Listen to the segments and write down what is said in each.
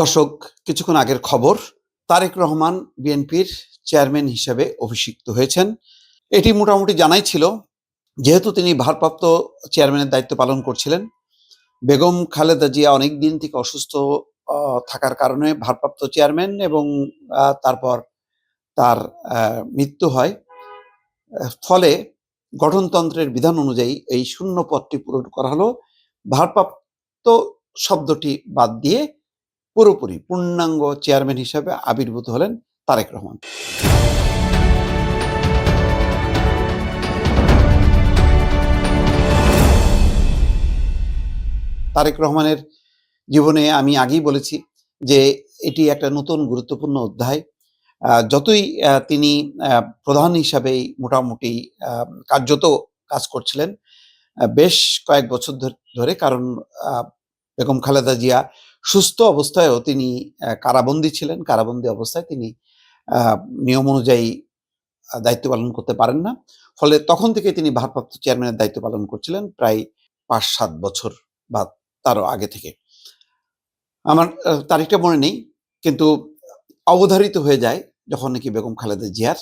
দর্শক, কিছুক্ষণ আগের খবর। তারেক রহমান বিএনপির চেয়ারম্যান হিসেবে অভিষিক্ত হয়েছেন। এটি মোটামুটি জানাই ছিল, যেহেতু তিনি ভারপ্রাপ্ত চেয়ারম্যানের দায়িত্ব পালন করছিলেন। বেগম খালেদা জিয়া অনেক দিন থেকে অসুস্থ থাকার কারণে ভারপ্রাপ্ত চেয়ারম্যান এবং তারপর তার মৃত্যু হয়। ফলে গঠনতন্ত্রের বিধান অনুযায়ী এই শূন্য পদটি পূরণ করা হলো। ভারপ্রাপ্ত শব্দটি বাদ দিয়ে পুরোপুরি পূর্ণাঙ্গ চেয়ারম্যান হিসেবে আবির্ভূত হলেন তারেক রহমান। তারেক রহমানের জীবনে আমি আগেই বলেছি যে এটি একটা নতুন গুরুত্বপূর্ণ অধ্যায়। যতই তিনি প্রধান হিসাবেই মোটামুটি কার্যত কাজ করছিলেন। বেশ কয়েক বছর ধরে কারণ বেগম খালেদা জিয়া সুস্থ অবস্থায়ও তিনি কারাবন্দী ছিলেন। কারাবন্দী অবস্থায় তিনি নিয়ম অনুযায়ী দায়িত্ব পালন করতে পারেন না। ফলে তখন থেকে তিনি ভারপ্রাপ্ত চেয়ারম্যানের দায়িত্ব পালন করছিলেন প্রায় পাঁচ সাত বছর বা তারও আগে থেকে। আমার তারিখটা মনে নেই, কিন্তু অবধারিত হয়ে যায় যখন নাকি বেগম খালেদা জিয়ার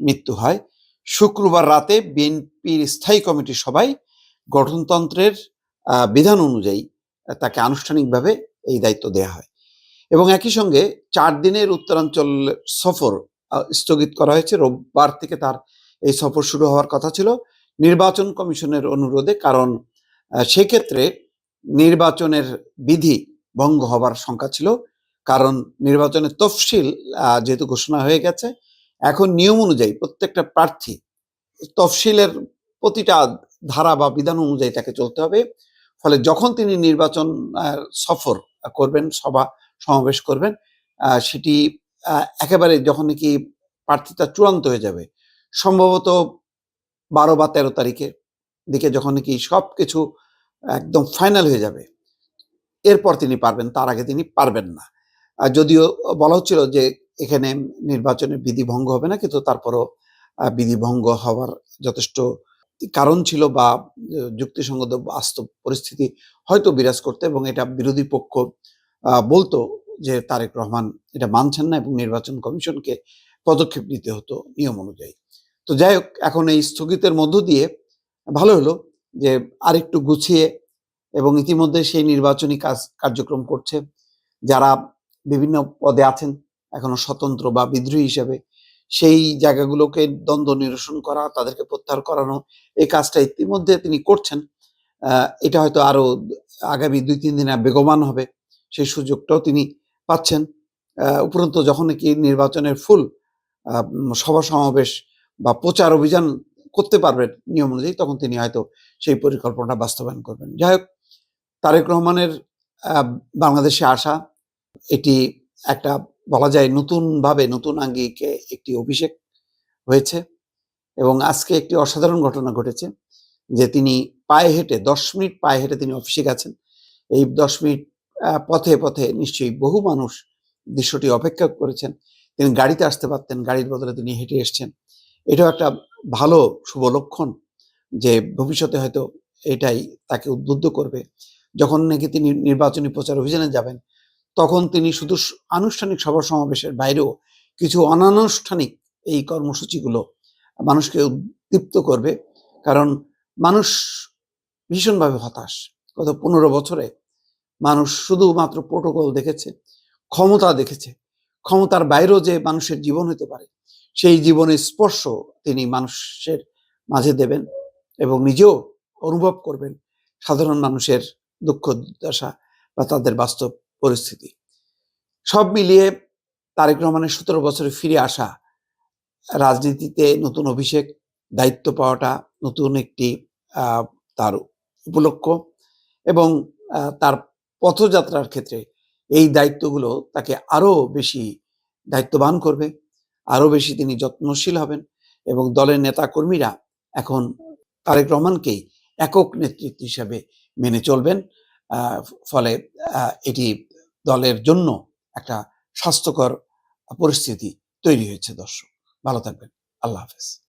মৃত্যু হয়। শুক্রবার রাতে বিএনপির স্থায়ী কমিটির সবাই গঠনতন্ত্রের বিধান অনুযায়ী তাকে আনুষ্ঠানিকভাবে এই দায়িত্ব দেয়া হয়। এবং একই সঙ্গে চার দিনের উত্তরাঞ্চল সফর স্থগিত করা হয়েছে। রোববার থেকে তার এই সফর শুরু হওয়ার কথা ছিল। নির্বাচন কমিশনের অনুরোধে, কারণ সেক্ষেত্রে নির্বাচনের বিধি ভঙ্গ হবার শঙ্কা ছিল। কারণ নির্বাচনের তফসিল যেহেতু ঘোষণা হয়ে গেছে, এখন নিয়ম অনুযায়ী প্রত্যেকটা প্রার্থী তফসিলের প্রতিটা ধারা বা বিধান অনুযায়ী তাকে চলতে হবে। ফলে যখন তিনি নির্বাচন সফর করবেন সভা সমাবেশ করবেন সেটি একেবারে যখন নাকি প্রার্থীতা চূড়ান্ত হয়ে যাবে সম্ভবত বারো বা তেরো তারিখে দিকে যখন নাকি সব কিছু একদম ফাইনাল হয়ে যাবে এরপর তিনি পারবেন তার আগে তিনি পারবেন না। যদিও বলা হচ্ছিল যে এখানে নির্বাচনের বিধি ভঙ্গ হবে না কিন্তু তারপরও আহ, বিধি ভঙ্গ হওয়ার যথেষ্ট কারণ ছিল বা যুক্তিসঙ্গত বাস্তব পরিস্থিতি হয়তো বিরাজ করতে এবং এটা বিরোধী পক্ষ বলতো যে তারেক রহমান এটা মানছেন না এবং নির্বাচন কমিশনকে পদক্ষেপ নিতে হতো নিয়ম অনুযায়ী। তো যাই হোক, এখন এই স্থগিতের মধ্য দিয়ে ভালো হলো যে আরেকটু গুছিয়ে এবং ইতিমধ্যে সেই নির্বাচনী কাজ, কার্যক্রম করছে। যারা বিভিন্ন পদে আছেন, এখনও স্বতন্ত্র বা বিদ্রোহী হিসেবে সেই জায়গাগুলোকে দ্বন্দ্ব নিরসন করা, তাদেরকে প্রত্যাহার করানো, এই কাজটা ইতিমধ্যে তিনি করছেন। এটা হয়তো আরও আগামী দুই, তিন দিনে বেগমান হবে, সেই সুযোগটাও তিনি পাচ্ছেন। উপরন্তু যখন কি নির্বাচনের ফুল সভা সমাবেশ বা প্রচার অভিযান করতে পারবেন নিয়ম অনুযায়ী, তখন তিনি হয়তো সেই পরিকল্পনাটা বাস্তবায়ন করবেন। যাই হোক, তারেক রহমানের বাংলাদেশে আসা, এটি একটা বলা যায় নতুনভাবে নতুন আঙ্গিকে একটি অভিষেক হয়েছে এবং আজকে একটি অসাধারণ ঘটনা ঘটেছে যে তিনি পায়ে হেঁটে, দশ মিনিট পায়ে হেঁটে তিনি অফিসে গেছেন। এই দশ মিনিট পথে পথে নিশ্চয়ই বহু মানুষ দৃশ্যটি অপেক্ষা করেছেন। তিনি গাড়িতে আসতে পারতেন, গাড়ির বদলে তিনি হেঁটে এসছেন। এটাও একটা ভালো, শুভ লক্ষণ যে ভবিষ্যতে হয়তো এটাই তাকে উদ্বুদ্ধ করবে। যখন নাকি তিনি নির্বাচনী প্রচার অভিযানে যাবেন তখন তিনি শুধু আনুষ্ঠানিক সভা সমাবেশের বাইরেও কিছু অনানুষ্ঠানিক এই কর্মসূচিগুলো মানুষকে উদ্দীপ্ত করবে। কারণ মানুষ ভীষণভাবে হতাশ। গত পনেরো বছরে মানুষ শুধুমাত্র প্রোটোকল দেখেছে, ক্ষমতা দেখেছে, ক্ষমতার বাইরেও যে মানুষের জীবন হতে পারে, সেই জীবনের স্পর্শ তিনি মানুষের মাঝে দেবেন এবং নিজেও অনুভব করবেন সাধারণ মানুষের দুঃখ, দুর্দশা বা তাদের বাস্তব পরিস্থিতি। সব মিলিয়ে তারেক রহমানের সতেরো বছরে ফিরে আসা রাজনীতিতে নতুন অভিষেক, দায়িত্ব পাওয়াটা নতুন একটি তার উপলক্ষ এবং তার পথযাত্রার ক্ষেত্রে এই দায়িত্বগুলো তাকে আরও বেশি দায়িত্ববান করবে আরও বেশি তিনি যত্নশীল হবেন এবং দলের নেতা কর্মীরা এখন তারেক রহমানকেই একক নেতৃত্ব হিসাবে মেনে চলবেন। ফলে এটি দলের জন্য একটা স্বাস্থ্যকর পরিস্থিতি তৈরি হয়েছে দর্শক। ভালো থাকবেন। আল্লাহ হাফেজ।